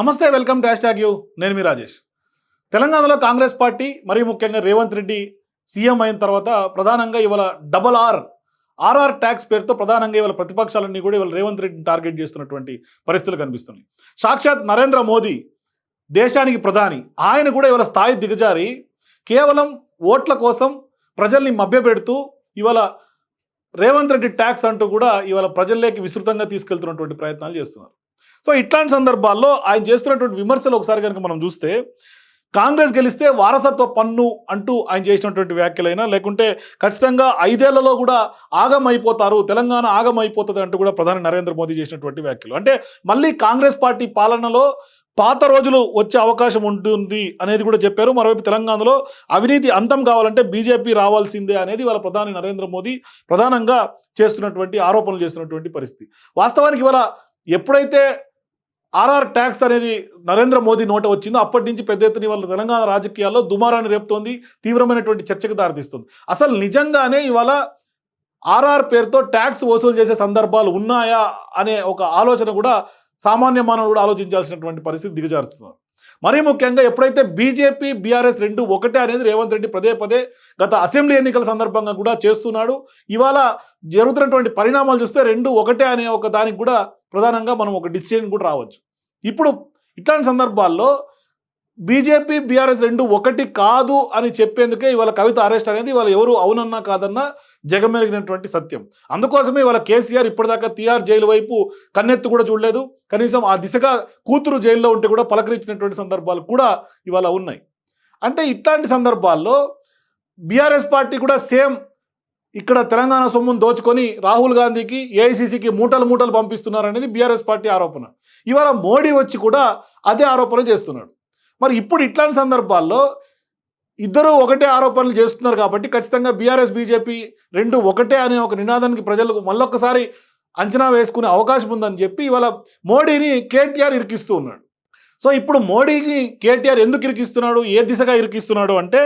నమస్తే welcome to hashtag U. నేను మీ రాజేష్. తెలంగాణలో కాంగ్రెస్ పార్టీ మరియు ముఖ్యంగా రేవంత్ రెడ్డి సీఎం అయిన తర్వాత ప్రధానంగా ఇవాళ డబల్ ఆర్ ఆర్ఆర్ ట్యాక్స్ పేరుతో ప్రధానంగా ఇవాళ ప్రతిపక్షాలన్నీ కూడా ఇవాళ రేవంత్ రెడ్డిని టార్గెట్ చేస్తున్నటువంటి పరిస్థితులు కనిపిస్తున్నాయి. సాక్షాత్ నరేంద్ర మోదీ దేశానికి ప్రధాని. ఆయన కూడా ఇవాళ స్థాయి దిగజారి కేవలం ఓట్ల కోసం ప్రజల్ని మభ్యపెడుతూ ఇవాళ రేవంత్ రెడ్డి ట్యాక్స్ అంటూ కూడా ఇవాళ ప్రజల్లోకి విస్తృతంగా తీసుకెళ్తున్నటువంటి ప్రయత్నాలు చేస్తున్నారు. సో ఇట్లాంటి సందర్భాల్లో ఆయన చేస్తున్నటువంటి విమర్శలు ఒకసారి కనుక మనం చూస్తే కాంగ్రెస్ గెలిస్తే వారసత్వ పన్ను అంటూ ఆయన చేసినటువంటి వ్యాఖ్యలైనా లేకుంటే ఖచ్చితంగా ఐదేళ్ళలో కూడా ఆగమైపోతారు తెలంగాణ ఆగమైపోతుంది అంటూ కూడా ప్రధాని నరేంద్ర మోదీ చేసినటువంటి వ్యాఖ్యలు. అంటే మళ్ళీ కాంగ్రెస్ పార్టీ పాలనలో పాత రోజులు వచ్చే అవకాశం ఉంటుంది అనేది కూడా చెప్పారు. మరోవైపు తెలంగాణలో అవినీతి అంతం కావాలంటే బీజేపీ రావాల్సిందే అనేది వాళ్ళ ప్రధాని నరేంద్ర మోదీ ప్రధానంగా చేస్తున్నటువంటి ఆరోపణలు చేస్తున్నటువంటి పరిస్థితి. వాస్తవానికి ఇవాళ ఎప్పుడైతే ఆర్ఆర్ ట్యాక్స్ అనేది నరేంద్ర మోదీ నోట వచ్చిందో. అప్పటి నుంచి పెద్ద ఎత్తున ఇవాళ తెలంగాణ రాజకీయాల్లో దుమారాన్ని రేపుతోంది తీవ్రమైనటువంటి చర్చకు దారితీస్తుంది. అసలు నిజంగానే ఇవాళ ఆర్ఆర్ పేరుతో ట్యాక్స్ వసూలు చేసే సందర్భాలు ఉన్నాయా అనే ఒక ఆలోచన కూడా సామాన్య మానవుడు కూడా ఆలోచించాల్సినటువంటి పరిస్థితి దిగజారుతున్నారు మరీ ముఖ్యంగా ఎప్పుడైతే బీజేపీ బీఆర్ఎస్ రెండు ఒకటే అనేది రేవంత్ రెడ్డి పదే పదే గత అసెంబ్లీ ఎన్నికల సందర్భంగా కూడా చేస్తున్నాడు. ఇవాళ జరుగుతున్నటువంటి పరిణామాలు చూస్తే రెండు ఒకటే అనే ఒక దానికి కూడా ప్రధానంగా మనం ఒక డిసిషన్ కూడా రావచ్చు. ఇప్పుడు ఇట్లాంటి సందర్భాల్లో బీజేపీ బీఆర్ఎస్ రెండు ఒకటి కాదు అని చెప్పేందుకే ఇవాళ కవిత అరెస్ట్ అనేది ఇవాళ ఎవరు అవునన్నా కాదన్నా జగమెరిగినటువంటి సత్యం. అందుకోసమే ఇవాళ కేసీఆర్ ఇప్పటిదాకా తీఆర్ జైలు వైపు కన్నెత్తు కూడా చూడలేదు. కనీసం ఆ దిశగా కూతురు జైల్లో ఉంటే కూడా పలకరించినటువంటి సందర్భాలు కూడా ఇవాళ ఉన్నాయి. అంటే ఇట్లాంటి సందర్భాల్లో బీఆర్ఎస్ పార్టీ కూడా సేమ్ ఇక్కడ తెలంగాణ సొమ్మును దోచుకొని రాహుల్ గాంధీకి ఏఐసీసీకి మూటలు మూటలు పంపిస్తున్నారనేది బీఆర్ఎస్ పార్టీ ఆరోపణ. ఇవాళ మోడీ వచ్చి కూడా అదే ఆరోపణ చేస్తున్నాడు. మరి ఇప్పుడు ఇట్లాంటి సందర్భాల్లో ఇద్దరు ఒకటే ఆరోపణలు చేస్తున్నారు కాబట్టి ఖచ్చితంగా బీఆర్ఎస్ బీజేపీ రెండు ఒకటే అనే ఒక నినాదానికి ప్రజలకు మళ్ళొక్కసారి అంచనా వేసుకునే అవకాశం ఉందని చెప్పి ఇవాళ మోడీని కేటీఆర్ ఇరికిస్తూ ఉన్నాడు. సో ఇప్పుడు మోడీని కేటీఆర్ ఎందుకు ఇరికిస్తున్నాడు? ఏ దిశగా ఇరికిస్తున్నాడు అంటే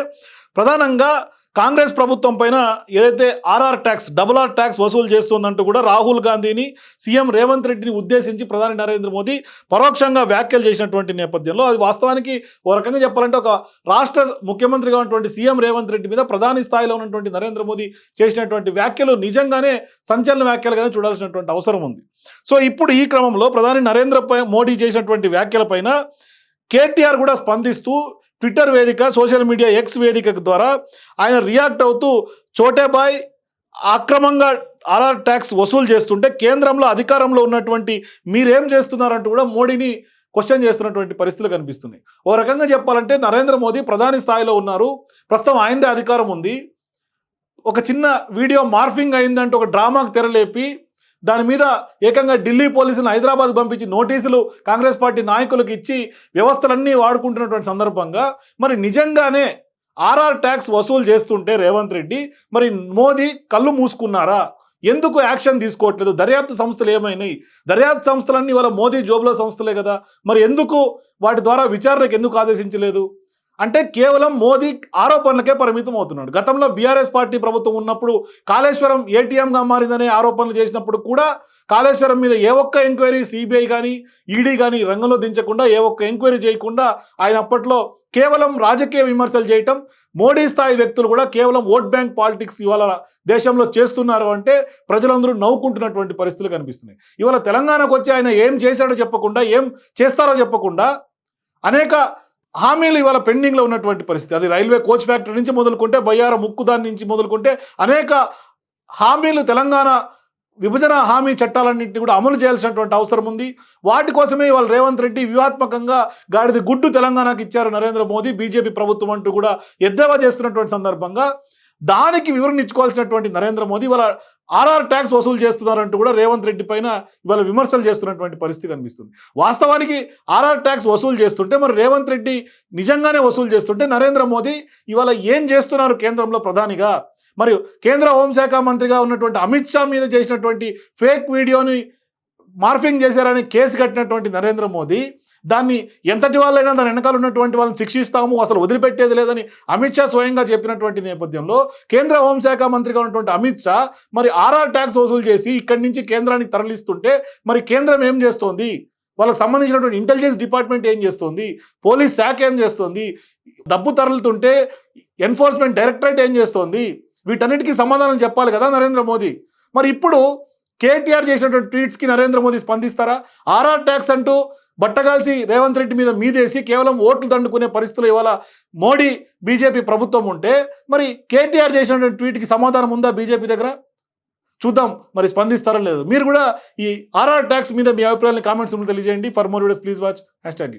ప్రధానంగా కాంగ్రెస్ ప్రభుత్వం పైన ఏదైతే RR tax double R tax వసూలు చేస్తుందంటూ కూడా రాహుల్ గాంధీని సీఎం రేవంత్ రెడ్డిని ఉద్దేశించి ప్రధాని నరేంద్ర మోదీ పరోక్షంగా వ్యాఖ్యలు చేసినటువంటి నేపథ్యంలో అది వాస్తవానికి ఓ రకంగా చెప్పాలంటే ఒక రాష్ట్ర ముఖ్యమంత్రిగా ఉన్నటువంటి సీఎం రేవంత్ రెడ్డి మీద ప్రధాని స్థాయిలో ఉన్నటువంటి నరేంద్ర మోదీ చేసినటువంటి వ్యాఖ్యలు నిజంగానే సంచలన వ్యాఖ్యలుగానే చూడాల్సినటువంటి అవసరం ఉంది. సో ఇప్పుడు ఈ క్రమంలో ప్రధాని నరేంద్ర మోడీ చేసినటువంటి వ్యాఖ్యలపైన కేటీఆర్ కూడా స్పందిస్తూ ట్విట్టర్ వేదిక సోషల్ మీడియా ఎక్స్ వేదిక ద్వారా ఆయన రియాక్ట్ అవుతూ చోటేబాయ్ అక్రమంగా ఆర్ఆర్ ట్యాక్స్ వసూలు చేస్తుంటే కేంద్రంలో అధికారంలో ఉన్నటువంటి మీరేం చేస్తున్నారంటూ కూడా మోడీని క్వశ్చన్ చేస్తున్నటువంటి పరిస్థితులు కనిపిస్తున్నాయి. ఓ రకంగా చెప్పాలంటే నరేంద్ర మోదీ ప్రధాని స్థాయిలో ఉన్నారు. ప్రస్తుతం ఆయనదే అధికారం ఉంది. ఒక చిన్న వీడియో మార్ఫింగ్ అయిందంటే ఒక డ్రామాకు తెరలేపి దాని మీద ఏకంగా ఢిల్లీ పోలీసులను హైదరాబాద్ పంపించి నోటీసులు కాంగ్రెస్ పార్టీ నాయకులకు ఇచ్చి వ్యవస్థలన్నీ వాడుకుంటున్నటువంటి సందర్భంగా మరి నిజంగానే ఆర్ఆర్ ట్యాక్స్ వసూలు చేస్తుంటే రేవంత్ రెడ్డి మరి మోదీ కళ్ళు మూసుకున్నారా? ఎందుకు యాక్షన్ తీసుకోవట్లేదు? దర్యాప్తు సంస్థలు ఏమైనాయి? దర్యాప్తు సంస్థలన్నీ వాళ్ళ మోదీ జోబులో సంస్థలే కదా. మరి ఎందుకు వాటి ద్వారా విచారణకు ఎందుకు ఆదేశించలేదు? అంటే కేవలం మోదీ ఆరోపణలకే పరిమితం అవుతున్నాడు. గతంలో బీఆర్ఎస్ పార్టీ ప్రభుత్వం ఉన్నప్పుడు కాళేశ్వరం ఏటీఎంగా మారిందనే ఆరోపణలు చేసినప్పుడు కూడా కాళేశ్వరం మీద ఏ ఒక్క ఎంక్వైరీ సిబిఐ కానీ ఈడీ కానీ రంగంలో దించకుండా ఏ ఒక్క ఎంక్వైరీ చేయకుండా ఆయన అప్పట్లో కేవలం రాజకీయ విమర్శలు చేయటం మోడీ స్థాయి వ్యక్తులు కూడా కేవలం ఓట్ బ్యాంక్ పాలిటిక్స్ ఇవాళ దేశంలో చేస్తున్నారు అంటే ప్రజలందరూ నవ్వుకుంటున్నటువంటి పరిస్థితులు కనిపిస్తున్నాయి. ఇవాళ తెలంగాణకు వచ్చి ఆయన ఏం చేశాడో చెప్పకుండా ఏం చేస్తారో చెప్పకుండా అనేక హామీలు ఇవాళ పెండింగ్లో ఉన్నటువంటి పరిస్థితి. అది రైల్వే కోచ్ ఫ్యాక్టరీ నుంచి మొదలుకుంటే బయ్యార ముక్కుదాని నుంచి మొదలుకుంటే అనేక హామీలు తెలంగాణ విభజన హామీ చట్టాలన్నింటినీ కూడా అమలు చేయాల్సినటువంటి అవసరం ఉంది. వాటి కోసమే ఇవాళ రేవంత్ రెడ్డి వ్యూహాత్మకంగా గాడిది గుడ్డు తెలంగాణకు ఇచ్చారు నరేంద్ర మోదీ. బీజేపీ ప్రభుత్వం అంటూ కూడా ఎద్దేవా చేస్తున్నటువంటి సందర్భంగా దానికి వివరణ ఇచ్చుకోవాల్సినటువంటి నరేంద్ర మోదీ. ఇవాళ ఆర్ఆర్ ట్యాక్స్ వసూలు చేస్తున్నారంటూ కూడా రేవంత్ రెడ్డి పైన ఇవాళ విమర్శలు చేస్తున్నటువంటి పరిస్థితి కనిపిస్తుంది. వాస్తవానికి ఆర్ఆర్ ట్యాక్స్ వసూలు చేస్తుంటే మరి రేవంత్ రెడ్డి నిజంగానే వసూలు చేస్తుంటే నరేంద్ర మోదీ ఇవాళ ఏం చేస్తున్నారు కేంద్రంలో ప్రధానిగా? మరియు కేంద్ర హోంశాఖ మంత్రిగా ఉన్నటువంటి అమిత్ షా మీద చేసినటువంటి ఫేక్ వీడియోని మార్ఫింగ్ చేశారని కేసు కట్టినటువంటి నరేంద్ర మోదీ దాన్ని ఎంతటి వాళ్ళైనా దాని వెనకాల ఉన్నటువంటి వాళ్ళని శిక్షిస్తాము అసలు వదిలిపెట్టేది లేదని అమిత్ షా స్వయంగా చెప్పినటువంటి నేపథ్యంలో కేంద్ర హోంశాఖ మంత్రిగా ఉన్నటువంటి అమిత్ షా మరి ఆర్ఆర్ ట్యాక్స్ వసూలు చేసి ఇక్కడి నుంచి కేంద్రానికి తరలిస్తుంటే మరి కేంద్రం ఏం చేస్తోంది? వాళ్ళకి సంబంధించినటువంటి ఇంటెలిజెన్స్ డిపార్ట్మెంట్ ఏం చేస్తుంది? పోలీస్ శాఖ ఏం చేస్తుంది? డబ్బు తరలుతుంటే ఎన్ఫోర్స్మెంట్ డైరెక్టరేట్ ఏం చేస్తోంది? వీటన్నిటికీ సమాధానం చెప్పాలి కదా నరేంద్ర మోదీ. మరి ఇప్పుడు కేటీఆర్ చేసినటువంటి ట్వీట్స్కి నరేంద్ర మోదీ స్పందిస్తారా? ఆర్ఆర్ ట్యాక్స్ అంటూ బట్టగాల్సి రేవంత్ రెడ్డి మీద మీదేసి కేవలం ఓట్లు దండుకునే పరిస్థితులు ఇవాళ మోడీ బీజేపీ ప్రభుత్వం ఉంటే మరి కేటీఆర్ చేసినటువంటి ట్వీట్కి సమాధానం ఉందా బీజేపీ దగ్గర? చూద్దాం. మరి స్పందిస్తారో లేదు. మీరు కూడా ఈ ఆర్ఆర్ ట్యాక్స్ మీద మీ అభిప్రాయాన్ని కామెంట్స్ తెలియజేయండి. For more videos please watch. Hashtag